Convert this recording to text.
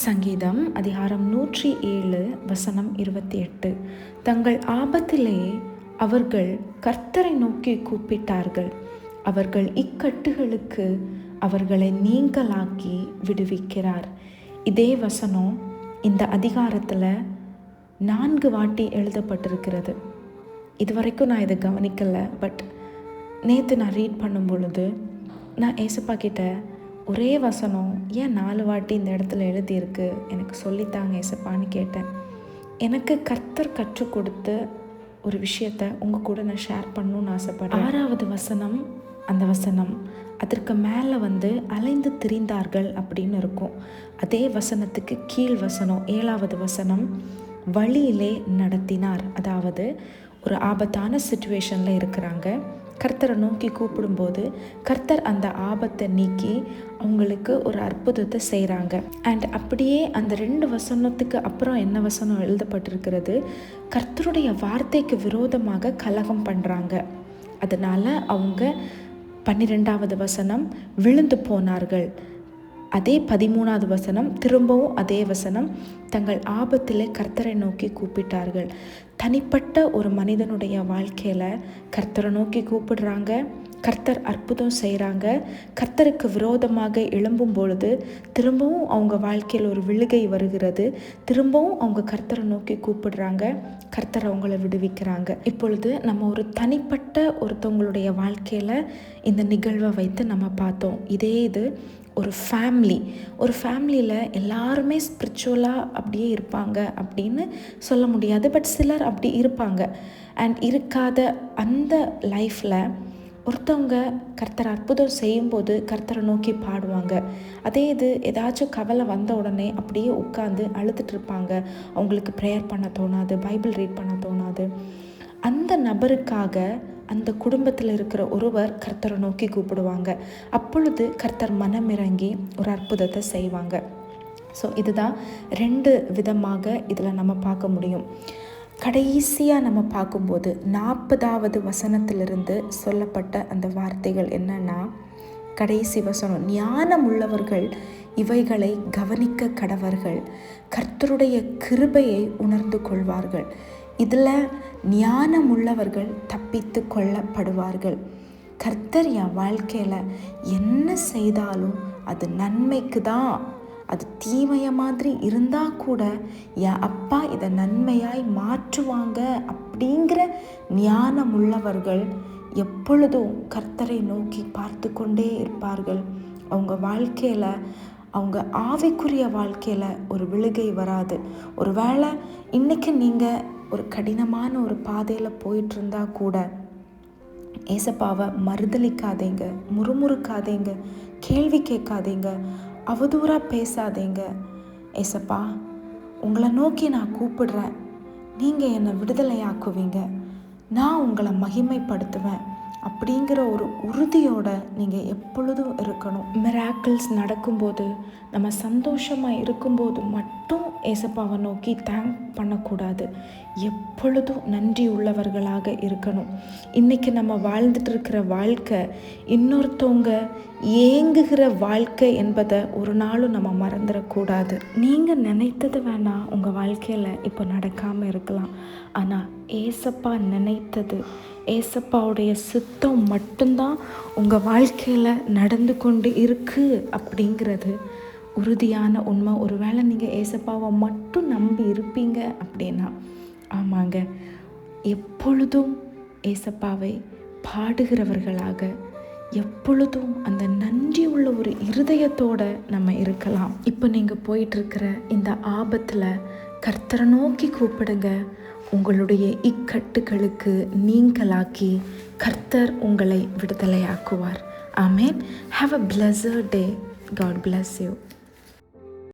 சங்கீதம் அதிகாரம் நூற்றி ஏழு வசனம் இருபத்தி எட்டு. தங்கள் ஆபத்திலே அவர்கள் கர்த்தரை நோக்கி கூப்பிட்டார்கள். அவர்கள் இக்கட்டுகளுக்கு அவர்களை நீங்களாக்கி விடுவிக்கிறார். இதே வசனம் இந்த அதிகாரத்தில் நான்கு வாட்டி எழுதப்பட்டிருக்கிறது. இது வரைக்கும் நான் இதை கவனிக்கலை பட் நேற்று நான் ரீட் பண்ணும் பொழுது நான் ஏசப்பா கிட்ட ஒரே வசனம் ஏன் நாலு வாட்டி இந்த இடத்துல எழுதியிருக்கு? எனக்கு சொல்லித்தாங்க ஏசப்பான்னு கேட்டேன். எனக்கு கர்த்தர் கற்றுக் கொடுத்த ஒரு விஷயத்த உங்கள் கூட நான் ஷேர் பண்ணணும்னு ஆசைப்பட்றேன். ஆறாவது வசனம். அந்த வசனம் அதற்கு மேலே வந்து அலைந்து திரிந்தார்கள் அப்படின்னு இருக்கும். அதே வசனத்துக்கு கீழ் வசனம் ஏழாவது வசனம் வழியிலே நடத்தினார். அதாவது ஒரு ஆபத்தான சுச்சுவேஷனில் இருக்கிறாங்க. கர்த்தரை நோக்கி கூப்பிடும்போது கர்த்தர் அந்த ஆபத்தை நீக்கி அவங்களுக்கு ஒரு அற்புதத்தை செய்கிறாங்க அண்ட் அப்படியே அந்த ரெண்டு வசனத்துக்கு அப்புறம் என்ன வசனம் எழுதப்பட்டிருக்கிறது? கர்த்தருடைய வார்த்தைக்கு விரோதமாக கலகம் பண்ணுறாங்க அதனால் அவங்க பன்னிரெண்டாவது வசனம் விழுந்து போனார்கள். அதே பதிமூணாவது வசனம் திரும்பவும் அதே வசனம். தங்கள் ஆபத்திலே கர்த்தரை நோக்கி கூப்பிட்டார்கள். தனிப்பட்ட ஒரு மனிதனுடைய வாழ்க்கையில் கர்த்தரை நோக்கி கூப்பிடுறாங்க. கர்த்தர் அற்புதம் செய்கிறாங்க கர்த்தருக்கு விரோதமாக எழும்பும் பொழுது திரும்பவும் அவங்க வாழ்க்கையில் ஒரு விழுகை வருகிறது. திரும்பவும் அவங்க கர்த்தரை நோக்கி கூப்பிடுறாங்க. கர்த்தர் அவங்கள விடுவிக்கிறாங்க. இப்பொழுது நம்ம ஒரு தனிப்பட்ட ஒருத்தவங்களுடைய வாழ்க்கையில் இந்த நிகழ்வை வைத்து நம்ம பார்த்தோம். இதே இது ஒரு ஃபேமிலி ஒரு ஃபேமிலியில் எல்லாருமே ஸ்பிரிச்சுவலாக அப்படியே இருப்பாங்க அப்படின்னு சொல்ல முடியாது. பட் சிலர் அப்படி இருப்பாங்க. அண்ட் இருக்காத அந்த லைஃப்பில் ஒருத்தவங்க கர்த்தர் அற்புதம் செய்யும்போது கர்த்தரை நோக்கி பாடுவாங்க. அதே இது ஏதாச்சும் கவலை வந்த உடனே அப்படியே உட்காந்து அழுதுட்டு இருப்பாங்க. அவங்களுக்கு ப்ரேயர் பண்ண தோணாது பைபிள் ரீட் பண்ண தோணாது. அந்த நபருக்காக அந்த குடும்பத்தில் இருக்கிற ஒருவர் கர்த்தரை நோக்கி கூப்பிடுவாங்க. அப்பொழுது கர்த்தர் மனமிறங்கி ஒரு அற்புதத்தை செய்வாங்க. ஸோ இதுதான் ரெண்டு விதமாக இதில் நம்ம பார்க்க முடியும். கடைசியாக நம்ம பார்க்கும்போது நாற்பதாவது வசனத்திலிருந்து சொல்லப்பட்ட அந்த வார்த்தைகள் என்னன்னா கடைசி வசனம் ஞானம் உள்ளவர்கள் இவைகளை கவனிக்க கடவர்கள். கர்த்தருடைய கிருபையை உணர்ந்து கொள்வார்கள். இதில் ஞானம் உள்ளவர்கள் தப்பித்து கொள்ளப்படுவார்கள். கர்த்தர் என் வாழ்க்கையில் என்ன செய்தாலும் அது நன்மைக்கு தான் அது தீமைய மாதிரி இருந்தால் கூட என் அப்பா இதை நன்மையாய் மாற்றுவாங்க அப்படிங்கிற ஞானம் உள்ளவர்கள் எப்பொழுதும் கர்த்தரை நோக்கி பார்த்து கொண்டே இருப்பார்கள். அவங்க வாழ்க்கையில் அவங்க ஆவிக்குரிய வாழ்க்கையில் ஒரு விழுகை வராது. ஒரு வேளை இன்றைக்கி நீங்கள் ஒரு கடினமான ஒரு பாதையில் போயிட்டுருந்தா கூட ஏசப்பாவை மறுதளிக்காதீங்க முறுமுறுக்காதீங்க கேள்வி கேட்காதீங்க. அவதூறாக பேசாதீங்க. ஏசப்பா உங்களை நோக்கி நான் கூப்பிடுறேன். நீங்கள் என்னை விடுதலையாக்குவீங்க. நான் உங்களை மகிமைப்படுத்துவேன். அப்படிங்கிற ஒரு உறுதியோட நீங்கள் எப்பொழுதும் இருக்கணும். மிராக்கிள்ஸ் நடக்கும்போது நம்ம சந்தோஷமாக இருக்கும்போது மட்டும் ஏசப்பாவை நோக்கி தேங்க் பண்ணக்கூடாது. எப்பொழுதும் நன்றி உள்ளவர்களாக இருக்கணும். இன்றைக்கி நம்ம வாழ்ந்துட்டு இருக்கிற வாழ்க்கை இன்னொருத்தவங்க ஏங்குகிற வாழ்க்கை என்பதை ஒரு நாளும் நம்ம மறந்துடக்கூடாது. நீங்கள் நினைத்தது வேணால் உங்கள் வாழ்க்கையில் இப்போ நடக்காமல் இருக்கலாம். ஆனால் ஏசப்பா நினைத்தது ஏசப்பாவுடைய சித்தம் மட்டும்தான் உங்கள் வாழ்க்கையில் நடந்து கொண்டு இருக்குது அப்படிங்கிறது உறுதியான உண்மை. ஒருவேளை நீங்கள் ஏசப்பாவை மட்டும் நம்பி இருப்பீங்க அப்படின்னா ஆமாங்க. எப்பொழுதும் ஏசப்பாவை பாடுகிறவர்களாக எப்பொழுதும் அந்த நன்றி உள்ள ஒரு இருதயத்தோட நம்ம இருக்கலாம். இப்போ நீங்கள் போயிட்டுருக்கிற இந்த ஆபத்தில் கர்த்தரை நோக்கி கூப்பிடுங்க. உங்களுடைய இக்கட்டுகளுக்கு நீங்களாக்கி கர்த்தர் உங்களை விடுதலையாக்குவார். Amen. Have a pleasure day God bless you